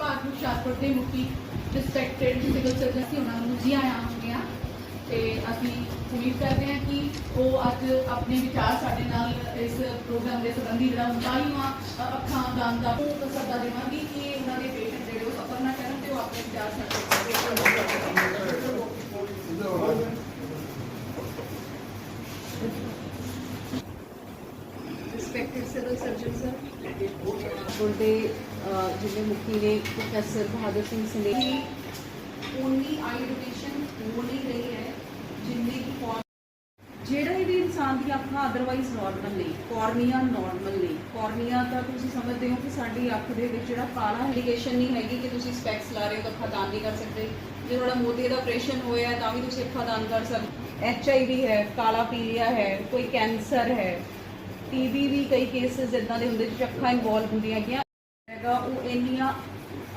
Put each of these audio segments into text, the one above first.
ਵਿਭਾਗ ਹੁਸ਼ਿਆਰਪੁਰ ਦੇ ਮੁਖੀ ਰਿਸਪੈਕਟਡ ਸਿਵਲ ਸਰਜਨ ਸੀ ਉਹਨਾਂ ਨੂੰ ਜੀ ਆਇਆਂ ਹੋਗੇ ਆ ਤੇ ਅਸੀਂ ਉਮੀਦ ਕਰਦੇ ਹਾਂ ਕਿ ਉਹ ਅੱਜ ਆਪਣੇ ਵਿਚਾਰ ਸਾਡੇ ਨਾਲ ਇਸ ਪ੍ਰੋਗਰਾਮ ਦੇ ਸੰਬੰਧੀ ਜਿਹੜਾ 39ਵਾਂ ਅ, ਅੱਖਾਂ ਦਾਨ ਦਾ ਉਹ ਸੱਦਾ ਦੇਵਾਂਗੀ ਕਿ ਉਹਨਾਂ ਦੇ ਪੇਸ਼ੈਂਟ ਜਿਹੜੇ ਉਹ ਸਫਰ ਨਾ ਕਰਨ ਤੇ ਉਹ ਆਪਣੇ ਵਿਚਾਰ ਸਾਡੇ ਰਿਸਪੈਕਟਡ ਸਿਵਲ ਸਰਜਨ ਸਰ ਬੁਲਦੇ ਜਿਵੇਂ ਮੁਖੀ ਨੇ professor Bahadur Singh Sandehi only eye donation ਹੋ ਰਹੀ ਹੈ, ਜਿੰਨੀ ਕਿ ਫੋਰ ਜਿਹੜਾ ਵੀ ਇਨਸਾਨ ਦੀਆਂ ਅੱਖਾਂ ਅਦਰਵਾਈਜ਼ ਨਾਰਮਲ ਨਹੀਂ ਕੋਰਨੀਆ ਨਾਰਮਲ ਨਹੀਂ। ਕੋਰਨੀਆ ਤਾਂ ਤੁਸੀਂ ਸਮਝਦੇ ਹੋ ਕਿ ਸਾਡੀ ਅੱਖ ਦੇ ਵਿੱਚ ਜਿਹੜਾ ਕਾਲਾ ਇੰਡੀਕੇਸ਼ਨ ਨਹੀਂ ਹੈਗੀ ਕਿ ਤੁਸੀਂ ਸਪੈਕਸ ਲਾ ਰਹੇ ਹੋ ਤਾਂ ਅੱਖਾਂ ਦਾਨ ਨਹੀਂ ਕਰ ਸਕਦੇ। ਜੇ ਤੁਹਾਡਾ ਮੋਤੀ ਦਾ ਆਪਰੇਸ਼ਨ ਹੋਇਆ, ਤਾਂ ਵੀ ਤੁਸੀਂ ਅੱਖਾਂ ਦਾਨ ਕਰ ਸਕਦੇ ਐਚ ਆਈ ਵੀ ਹੈ ਕਾਲਾ ਪੀਲੀਆ ਹੈ, ਕੋਈ ਕੈਂਸਰ ਹੈ। ਟੀਬੀ ਵੀ ਕਈ ਕੇਸਿਸ ਇਦਾਂ ਦੇ ਹੁੰਦੇ ਜਿਸ ਅੱਖਾਂ ਇਨਵੋਲਵ ਹੁੰਦੀਆਂ ਹੈਗੀਆਂ ਹੈਗਾ, ਉਹ ਇੰਨੀਆਂ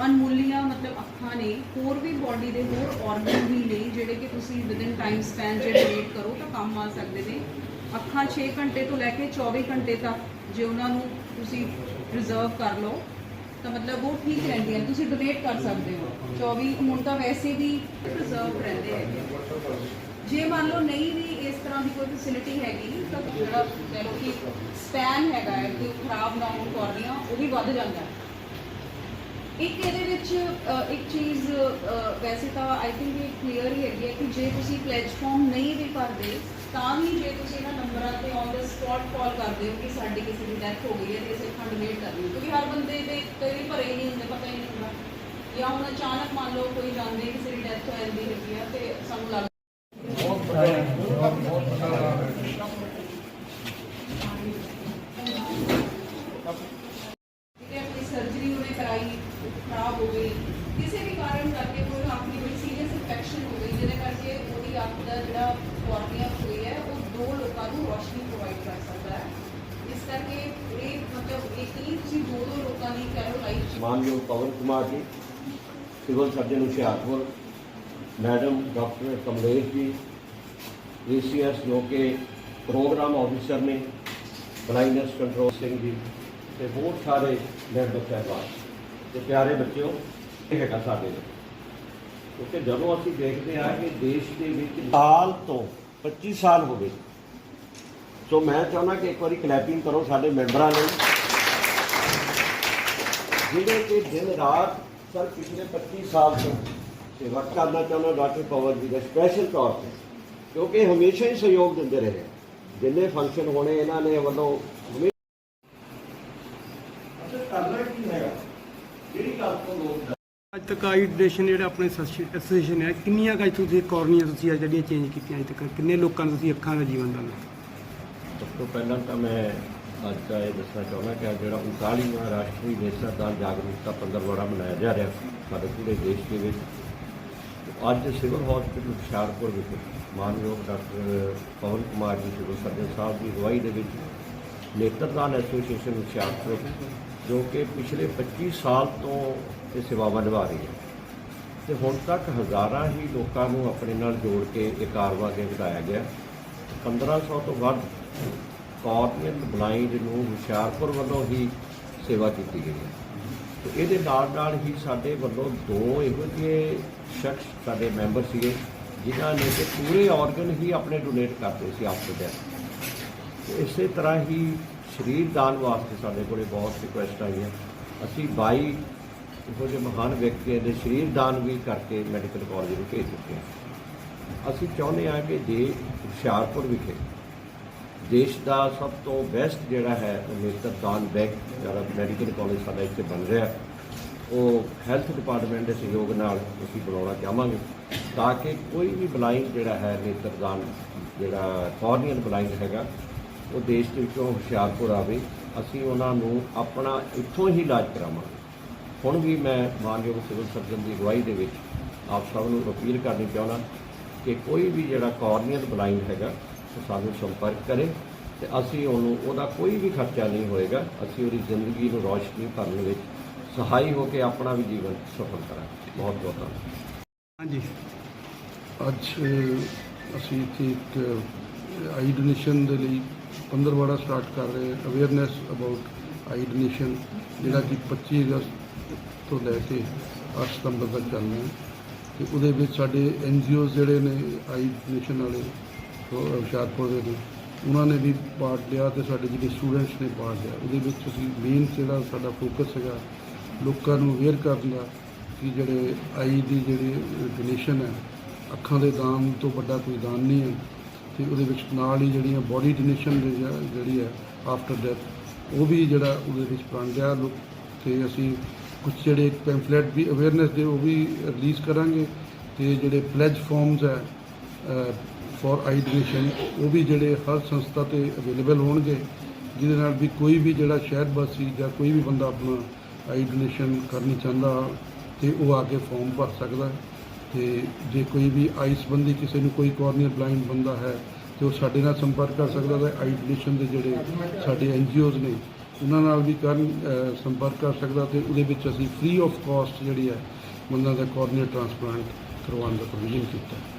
ਅਨਮੁੱਲੀਆਂ ਮਤਲਬ ਅੱਖਾਂ ਨੇ, ਹੋਰ ਵੀ ਬਾਡੀ ਦੇ ਹੋਰ ਆਰਗਨ ਵੀ ਨੇ ਜਿਹੜੇ ਕਿ ਤੁਸੀਂ ਵਿਦਿਨ ਟਾਈਮ ਸਪੈਨ ਜੇ ਡੋਨੇਟ ਕਰੋ ਤਾਂ ਕੰਮ ਆ ਸਕਦੇ ਨੇ। ਅੱਖਾਂ 6 ਘੰਟੇ ਤੋਂ ਲੈ ਕੇ 24 ਘੰਟੇ ਤੱਕ ਜੇ ਉਹਨਾਂ ਨੂੰ ਤੁਸੀਂ ਰਿਜ਼ਰਵ ਕਰ ਲਓ, ਤਾਂ ਮਤਲਬ ਉਹ ਠੀਕ ਰਹਿੰਦੀਆਂ, ਤੁਸੀਂ ਡੋਨੇਟ ਕਰ ਸਕਦੇ ਹੋ। 24 ਹੁਣ ਤਾਂ ਵੈਸੇ ਵੀ ਰਿਜ਼ਰਵ ਰਹਿੰਦੇ ਹੈਗੇ। ਜੇ ਮੰਨ ਲਓ ਨਹੀਂ ਵੀ ਇਸ ਤਰ੍ਹਾਂ ਦੀ ਕੋਈ ਫੈਸਿਲਿਟੀ ਹੈਗੀ, ਤਾਂ ਜਿਹੜਾ ਕਹਿ ਲਓ ਕਿ ਸਪੈਨ ਹੈਗਾ ਹੈ, ਕਿ ਖਰਾਬ ਨਾ ਹੋਣ ਕੋਰਨੀਆ ਉਹ ਵੀ ਵੱਧ ਜਾਂਦਾ ਹੈ। ਇੱਕ ਇਹਦੇ ਵਿੱਚ ਅ, ਇੱਕ ਚੀਜ਼ ਅ, ਵੈਸੇ ਤਾਂ ਆਈ ਥਿੰਕ ਇਹ ਕਲੀਅਰ ਹੀ ਹੈਗੀ ਹੈ ਕਿ ਜੇ ਤੁਸੀਂ ਪਲੇਜ ਫਾਰਮ ਨਹੀਂ ਵੀ ਭਰਦੇ ਤਾਂ ਵੀ ਜੇ ਤੁਸੀਂ ਇਹਨਾਂ ਨੰਬਰਾਂ ਤੇ ਔਨ ਦਾ ਸਪੌਟ ਕਾਲ ਕਰਦੇ ਹੋ ਕਿ ਸਾਡੀ ਕਿਸੇ ਦੀ ਡੈਥ ਹੋ ਗਈ ਹੈ ਤੇ ਅਸੀਂ ਫੰਡ ਡੋਨੇਟ ਕਰਨੀ ਕਿਉਂਕਿ ਹਰ ਬੰਦੇ ਦੇ ਕਈ ਭਰੇ ਹੀ ਨਹੀਂ ਹੁੰਦੇ ਪਤਾ ਹੀ ਨਹੀਂ ਹੁੰਦਾ। ਜਾਂ ਹੁਣ ਅਚਾਨਕ ਮੰਨ ਲਓ ਕੋਈ ਜਾਂਦੇ ਕਿਸੇ ਦੀ ਡੈਥ ਹੋ ਜਾਂਦੀ ਹੈਗੀ ਆ ਤੇ ਸਾਨੂੰ ਲੱਗ ਠੀਕ ਹੈ ਆਪਣੀ ਸਰਜਰੀ ਉਹਨੇ ਕਰਾਈ ਖਰਾਬ ਹੋ ਗਈ ਕਿਸੇ ਵੀ ਕਾਰਨ ਕਰਕੇ ਕੋਈ ਅੱਖ ਦੀ ਕੋਈ ਸੀਰੀਅਸ ਇਨਫੈਕਸ਼ਨ ਹੋ ਗਈ ਜਿਹਦੇ ਕਰਕੇ ਉਹਦੀ ਅੱਖ ਦਾ ਜਿਹੜਾ ਕੋਰਨੀਆ ਹੋਈ ਹੈ, ਉਹ ਦੋ ਲੋਕਾਂ ਨੂੰ ਰੋਸ਼ਨੀ ਪ੍ਰੋਵਾਈਡ ਕਰ ਸਕਦਾ ਹੈ। ਇਸ ਕਰਕੇ ਇਹ ਮਤਲਬ ਇੱਕ ਨਹੀਂ ਤੁਸੀਂ ਦੋ ਦੋ ਲੋਕਾਂ ਦੀ ਕਹਿ ਲਾਈਫ ਮਾਨਯੋਗ Pawan Kumar ji, civil surgeon Hoshiarpur, madam doctor Kamlesh ji, ACS ਜੋ ਕਿ ਪ੍ਰੋਗਰਾਮ ਆਫਿਸਰ ਨੇ ਬਲਾਈਂਡਨੈਸ ਕੰਟਰੋਲ ਸਿੰਘ ਜੀ ਤੇ ਬਹੁਤ ਸਾਰੇ ਮੈਂਬਰ ਸਾਹਿਬਾਨ। ਤੇ ਪਿਆਰੇ ਬੱਚਿਓ, ਇਹ ਹੈਗਾ ਸਾਡੇ ਕਿਉਂਕਿ ਜਦੋਂ ਅਸੀਂ ਦੇਖਦੇ ਹਾਂ ਕਿ ਦੇਸ਼ ਦੇ ਵਿੱਚ ਸਾਲ ਤੋਂ 25 ਸਾਲ ਹੋ ਗਏ। ਸੋ ਮੈਂ ਚਾਹੁੰਦਾ ਕਿ ਇੱਕ ਵਾਰੀ ਕਲੈਪਿੰਗ ਕਰੋ ਸਾਡੇ ਮੈਂਬਰਾਂ ਲਈ। ਜਿਹੜੇ ਕਿ ਦਿਨ ਰਾਤ ਸਰ ਪਿਛਲੇ 25 ਸਾਲ ਤੋਂ ਸੇਵਾ ਕਰਨਾ ਚਾਹੁੰਦਾ ਡਾਕਟਰ ਪਵਨ ਜੀ ਦਾ ਸਪੈਸ਼ਲ ਤੌਰ ਤੇ। ਕਿਉਂਕਿ ਹਮੇਸ਼ਾ ਹੀ ਸਹਿਯੋਗ ਦਿੰਦੇ ਰਹੇ। ਜਿੰਨੇ ਫੰਕਸ਼ਨ ਹੋਣੇ ਇਹਨਾਂ ਨੇ ਵੱਲੋਂ ਹਮੇਸ਼ਾ ਕਰਨਾ ਕੀ ਹੈਗਾ ਜਿਹੜੀ ਗੱਲ ਤੋਂ ਲੋਕ ਅੱਜ ਤੱਕ ਆਈ ਆਪਣੇ ਐਸੋਸੀਏਸ਼ਨ ਹੈ, ਕਿੰਨੀਆਂ ਕੁ ਅੱਜ ਤੁਸੀਂ ਕੋਰਨੀਆਂ ਤੁਸੀਂ ਅੱਜ ਜਿਹੜੀਆਂ ਚੇਂਜ ਕੀਤੀਆਂ ਅੱਜ ਤੱਕ? ਕਿੰਨੇ ਲੋਕਾਂ ਨੂੰ ਤੁਸੀਂ ਅੱਖਾਂ ਦਾ ਜੀਵਨ ਦਾਨ ਸਭ ਤੋਂ ਪਹਿਲਾਂ ਤਾਂ ਮੈਂ ਅੱਜ ਦਾ ਇਹ ਦੱਸਣਾ ਚਾਹੁੰਦਾ ਕਿ ਅੱਜ ਜਿਹੜਾ 39ਵਾਂ ਰਾਸ਼ਟਰੀ ਨੇਤਰਦਾਨ ਜਾਗਰੂਕਤਾ ਪੰਦਰਵਾੜਾ ਮਨਾਇਆ ਜਾ ਰਿਹਾ ਸਾਡੇ ਪੂਰੇ ਦੇਸ਼ ਦੇ ਵਿੱਚ। ਅੱਜ ਸਿਵਲ ਹਸਪੀਟਲ ਹੁਸ਼ਿਆਰਪੁਰ ਵਿਖੇ ਮਾਨਯੋਗ ਡਾਕਟਰ ਪਵਨ ਕੁਮਾਰ ਜੀ, ਸਿਵਲ ਸਰਜਨ ਸਾਹਿਬ ਦੀ ਅਗਵਾਈ ਦੇ ਵਿੱਚ ਨੇਤਰਦਾਨ ਐਸੋਸੀਏਸ਼ਨ ਹੁਸ਼ਿਆਰਪੁਰ, ਜੋ ਕਿ ਪਿਛਲੇ 25 ਸਾਲ ਤੋਂ ਇਹ ਸੇਵਾਵਾਂ ਨਿਭਾ ਰਹੀ ਹੈ। ਤੇ ਹੁਣ ਤੱਕ ਹਜ਼ਾਰਾਂ ਹੀ ਲੋਕਾਂ ਨੂੰ ਆਪਣੇ ਨਾਲ ਜੋੜ ਕੇ ਇਹ ਕਾਰਵਾ ਅੱਗੇ ਵਧਾਇਆ ਗਿਆ। 1500 ਤੋਂ ਵੱਧ ਕਾਰਨੀਅਲ ਬਲਾਈਂਡ ਨੂੰ ਹੁਸ਼ਿਆਰਪੁਰ ਵੱਲੋਂ ਹੀ ਸੇਵਾ ਕੀਤੀ ਗਈ ਹੈ। ਤੇ ਇਹਦੇ ਨਾਲ ਨਾਲ ਹੀ ਸਾਡੇ ਵੱਲੋਂ ਦੋ ਇਹੋ ਜਿਹੇ ਸ਼ਖਸ ਸਾਡੇ ਮੈਂਬਰ ਸੀਗੇ, ਜਿਨ੍ਹਾਂ ਨੇ ਕਿ ਪੂਰੇ ਆਰਗਨ ਹੀ ਆਪਣੇ ਡੋਨੇਟ ਕਰਦੇ ਸੀ ਆਪਦੇ ਦੇ ਇਸੇ ਤਰ੍ਹਾਂ ਹੀ ਸਰੀਰ ਦਾਨ ਵਾਸਤੇ ਸਾਡੇ ਕੋਲੇ ਬਹੁਤ ਰਿਕੁਐਸਟ ਆਈਆਂ ਅਸੀਂ 22 ਇਹੋ ਜਿਹੇ ਮਹਾਨ ਵਿਅਕਤੀਆਂ ਦੇ ਸਰੀਰ ਦਾਨ ਵੀ ਕਰਕੇ ਮੈਡੀਕਲ ਕਾਲਜ ਨੂੰ ਭੇਜ ਚੁੱਕੇ ਹਾਂ। ਅਸੀਂ ਚਾਹੁੰਦੇ ਹਾਂ ਕਿ ਜੇ ਹੁਸ਼ਿਆਰਪੁਰ ਵਿਖੇ ਦੇਸ਼ ਦਾ ਸਭ ਤੋਂ ਬੈਸਟ ਜਿਹੜਾ ਹੈ ਉਹ ਨੇਤਰ ਦਾਨ ਬੈਂਕ, ਜਿਹੜਾ ਮੈਡੀਕਲ ਕਾਲਜ ਸਾਡਾ ਇੱਥੇ ਬਣ ਰਿਹਾ, ਉਹ ਹੈਲਥ ਡਿਪਾਰਟਮੈਂਟ ਦੇ ਸਹਿਯੋਗ ਨਾਲ ਅਸੀਂ ਬਣਾਉਣਾ ਚਾਹਾਂਗੇ ਤਾਂ ਕਿ ਕੋਈ ਵੀ ਬਲਾਈਂਡ ਜਿਹੜਾ ਹੈ ਨੇਤਰ ਦਾਨ, ਜਿਹੜਾ ਕਾਰਨੀਅਲ ਬਲਾਈਂਡ ਹੈਗਾ ਉਹ ਦੇਸ਼ ਦੇ ਵਿੱਚੋਂ ਹੁਸ਼ਿਆਰਪੁਰ ਆਵੇ ਅਸੀਂ ਉਹਨਾਂ ਨੂੰ ਆਪਣਾ ਇੱਥੋਂ ਹੀ ਇਲਾਜ ਕਰਾਵਾਂਗੇ। ਹੁਣ ਵੀ ਮੈਂ ਮਾਨਯੋਗ ਸਿਵਲ ਸਰਜਨ ਦੀ ਅਗਵਾਈ ਦੇ ਵਿੱਚ ਆਪ ਸਭ ਨੂੰ ਅਪੀਲ ਕਰਨੀ ਚਾਹੁੰਦਾ ਕਿ ਕੋਈ ਵੀ ਜਿਹੜਾ ਕਾਰਨੀਅਲ ਬਲਾਈਂਡ ਹੈਗਾ ਉਹ ਸਾਨੂੰ ਸੰਪਰਕ ਕਰੇ ਤੇ ਅਸੀਂ ਉਹਨੂੰ ਉਹਦਾ ਕੋਈ ਵੀ ਖਰਚਾ ਨਹੀਂ ਹੋਏਗਾ ਅਸੀਂ ਉਹਦੀ ਜ਼ਿੰਦਗੀ ਨੂੰ ਰੌਸ਼ਨੀ ਭਰਨ ਵਿੱਚ ਸਹਾਈ ਹੋ ਕੇ ਆਪਣਾ ਵੀ ਜੀਵਨ ਸਫਲ ਕਰਾਂਗੇ। ਬਹੁਤ ਬਹੁਤ ਧੰਨਵਾਦ। ਹਾਂਜੀ। ਅੱਜ ਅਸੀਂ ਇੱਥੇ ਇੱਕ ਆਈ ਡੋਨੇਸ਼ਨ ਦੇ ਲਈ ਪੰਦਰਵਾੜਾ ਸਟਾਰਟ ਕਰ ਰਹੇ ਅਵੇਅਰਨੈਸ ਅਬਾਊਟ ਆਈ ਡੋਨੇਸ਼ਨ ਜਿਹੜਾ ਕਿ 25 ਅਗਸਤ ਤੋਂ ਲੈ ਕੇ 8 ਸਤੰਬਰ ਤੱਕ ਚੱਲਣਾ ਹੈ। ਤੇ ਉਹਦੇ ਵਿੱਚ ਸਾਡੇ ਐਨਜੀਓਜ਼ ਜਿਹੜੇ ਨੇ ਆਈ ਡੋਨੇਸ਼ਨ ਵਾਲੇ ਹੁਸ਼ਿਆਰਪੁਰ ਦੇ ਨੇ, ਉਹਨਾਂ ਨੇ ਵੀ ਪਾਰਟ ਲਿਆ ਤੇ ਸਾਡੇ ਜਿਹੜੇ ਸਟੂਡੈਂਟਸ ਨੇ ਪਾਰਟ ਲਿਆ। ਉਹਦੇ ਵਿੱਚ ਅਸੀਂ ਮੇਨ ਜਿਹੜਾ ਸਾਡਾ ਫੋਕਸ ਹੈਗਾ, ਲੋਕਾਂ ਨੂੰ ਅਵੇਅਰ ਕਰਨ ਦਾ ਕਿ ਜਿਹੜੇ ਆਈ ਦੀ ਜਿਹੜੀ ਡੋਨੇਸ਼ਨ ਹੈ, ਅੱਖਾਂ ਦੇ ਦਾਨ ਤੋਂ ਵੱਡਾ ਕੋਈ ਦਾਨ ਨਹੀਂ ਹੈ। ਤੇ ਉਹਦੇ ਵਿੱਚ ਨਾਲ ਹੀ ਜਿਹੜੀਆਂ ਬੋਡੀ ਡੋਨੇਸ਼ਨ ਜਿਹੜੀ ਹੈ ਆਫਟਰ ਡੈਥ ਉਹ ਵੀ ਜਿਹੜਾ ਉਹਦੇ ਵਿੱਚ ਬਣ ਗਿਆ। ਲੋਕ ਤੇ ਅਸੀਂ ਕੁਝ ਜਿਹੜੇ ਪੈਂਫਲੇਟ ਵੀ ਅਵੇਅਰਨੈਸ ਦੇ ਉਹ ਵੀ ਰਿਲੀਜ਼ ਕਰਾਂਗੇ ਤੇ ਜਿਹੜੇ ਪਲੇਜ ਫਾਰਮਸ ਹੈ ਫॉर ਆਈ ਡੋਨੇਸ਼ਨ ਉਹ ਵੀ ਜਿਹੜੇ ਹਰ ਸੰਸਥਾ ਤੇ ਅਵੇਲੇਬਲ ਹੋਣਗੇ, ਜਿਹਦੇ ਨਾਲ ਵੀ ਕੋਈ ਵੀ ਜਿਹੜਾ ਸ਼ਹਿਰ ਵਾਸੀ ਜਾਂ ਕੋਈ ਵੀ ਬੰਦਾ ਆਪਣਾ ਆਈ ਡੋਨੇਸ਼ਨ ਕਰਨੀ ਚਾਹੁੰਦਾ ਤੇ ਉਹ ਆ ਕੇ ਫਾਰਮ ਭਰ ਸਕਦਾ ਹੈ। ਤੇ ਜੇ ਕੋਈ ਵੀ ਆਈ ਸੰਬੰਧੀ ਕਿਸੇ ਨੂੰ ਕੋਈ ਕੋਰਨੀਅਰ ਬਲਾਈਂਡ ਬੰਦਾ ਹੈ, ਤੇ ਉਹ ਸਾਡੇ ਨਾਲ ਸੰਪਰਕ ਕਰ ਸਕਦਾ ਹੈ, ਆਈ ਡੋਨੇਸ਼ਨ ਦੇ ਜਿਹੜੇ ਸਾਡੇ ਐਨਜੀਓਜ਼ ਨੇ, ਉਹਨਾਂ ਨਾਲ ਵੀ ਕਰਨ ਸੰਪਰਕ ਕਰ ਸਕਦਾ ਤੇ ਉਹਦੇ ਵਿੱਚ ਅਸੀਂ ਫ੍ਰੀ ਆਫ ਕਾਸਟ ਜਿਹੜੀ ਹੈ ਉਹਨਾਂ ਦਾ ਕੋਰਨੀਅਰ ਟ੍ਰਾਂਸਪਲਾਂਟ ਕਰਵਾਉਣ ਦਾ ਪ੍ਰੋਵੀਜ਼ਨ ਕੀਤਾ ਹੈ।